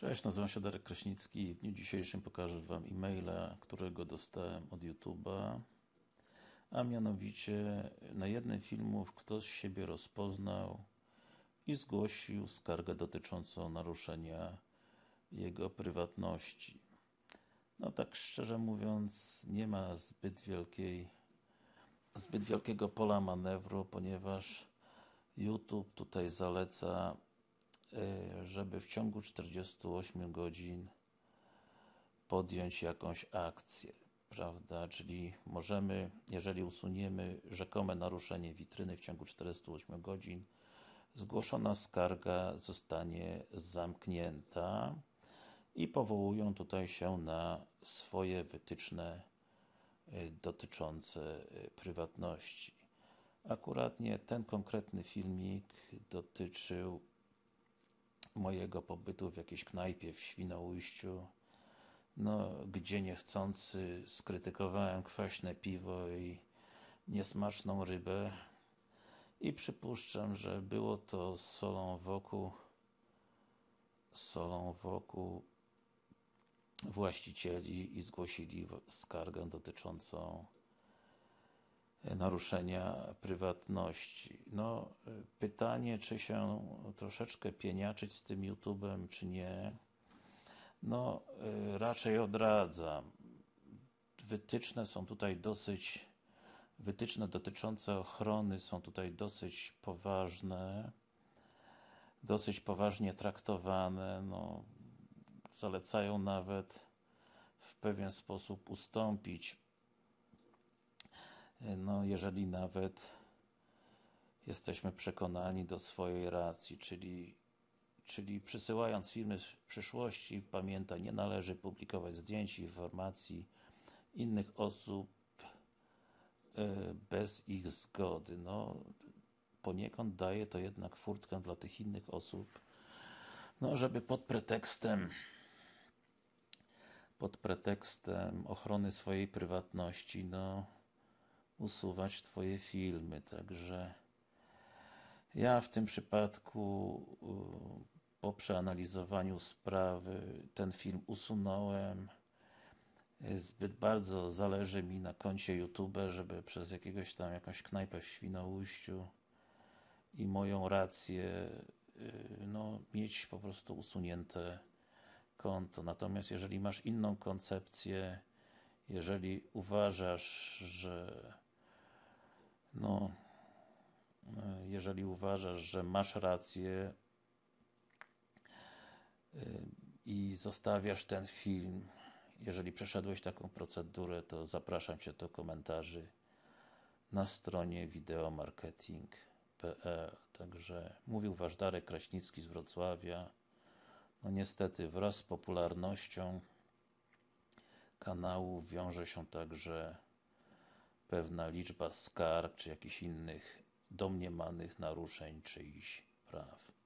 Cześć, nazywam się Darek Kraśnicki i w dniu dzisiejszym pokażę Wam e-maila, którego dostałem od YouTube'a a mianowicie na jednym filmów ktoś siebie rozpoznał i zgłosił skargę dotyczącą naruszenia jego prywatności. No tak szczerze mówiąc nie ma zbyt wielkiej zbyt wielkiego pola manewru, ponieważ YouTube tutaj zaleca żeby w ciągu 48 godzin podjąć jakąś akcję, prawda, czyli możemy, jeżeli usuniemy rzekome naruszenie witryny w ciągu 48 godzin, zgłoszona skarga zostanie zamknięta i powołują tutaj się na swoje wytyczne e, dotyczące e, prywatności. Akuratnie ten konkretny filmik dotyczył mojego pobytu w jakiejś knajpie w Świnoujściu, no, gdzie niechcący skrytykowałem kwaśne piwo i niesmaczną rybę. I przypuszczam, że było to solą wokół solą wokół właścicieli i zgłosili skargę dotyczącą naruszenia prywatności. No, pytanie, czy się troszeczkę pieniaczyć z tym YouTube'em, czy nie, no, raczej odradzam. Wytyczne są tutaj dosyć, wytyczne dotyczące ochrony są tutaj dosyć poważne, dosyć poważnie traktowane, no, zalecają nawet w pewien sposób ustąpić no jeżeli nawet jesteśmy przekonani do swojej racji, czyli, czyli przysyłając filmy z przyszłości, pamiętaj, nie należy publikować zdjęć, informacji innych osób e, bez ich zgody. No, poniekąd daje to jednak furtkę dla tych innych osób, no, żeby pod pretekstem pod pretekstem ochrony swojej prywatności, no, usuwać Twoje filmy, także ja w tym przypadku po przeanalizowaniu sprawy ten film usunąłem zbyt bardzo zależy mi na koncie YouTube, żeby przez jakiegoś tam jakąś knajpę w Świnoujściu i moją rację y, no, mieć po prostu usunięte konto. Natomiast jeżeli masz inną koncepcję, jeżeli uważasz, że no, e, jeżeli uważasz, że masz rację e, i zostawiasz ten film, jeżeli przeszedłeś taką procedurę, to zapraszam Cię do komentarzy na stronie wideomarketing.pl Także mówił Wasz Darek Kraśnicki z Wrocławia. No niestety wraz z popularnością kanału wiąże się także pewna liczba skarg, czy jakichś innych domniemanych naruszeń czyichś praw.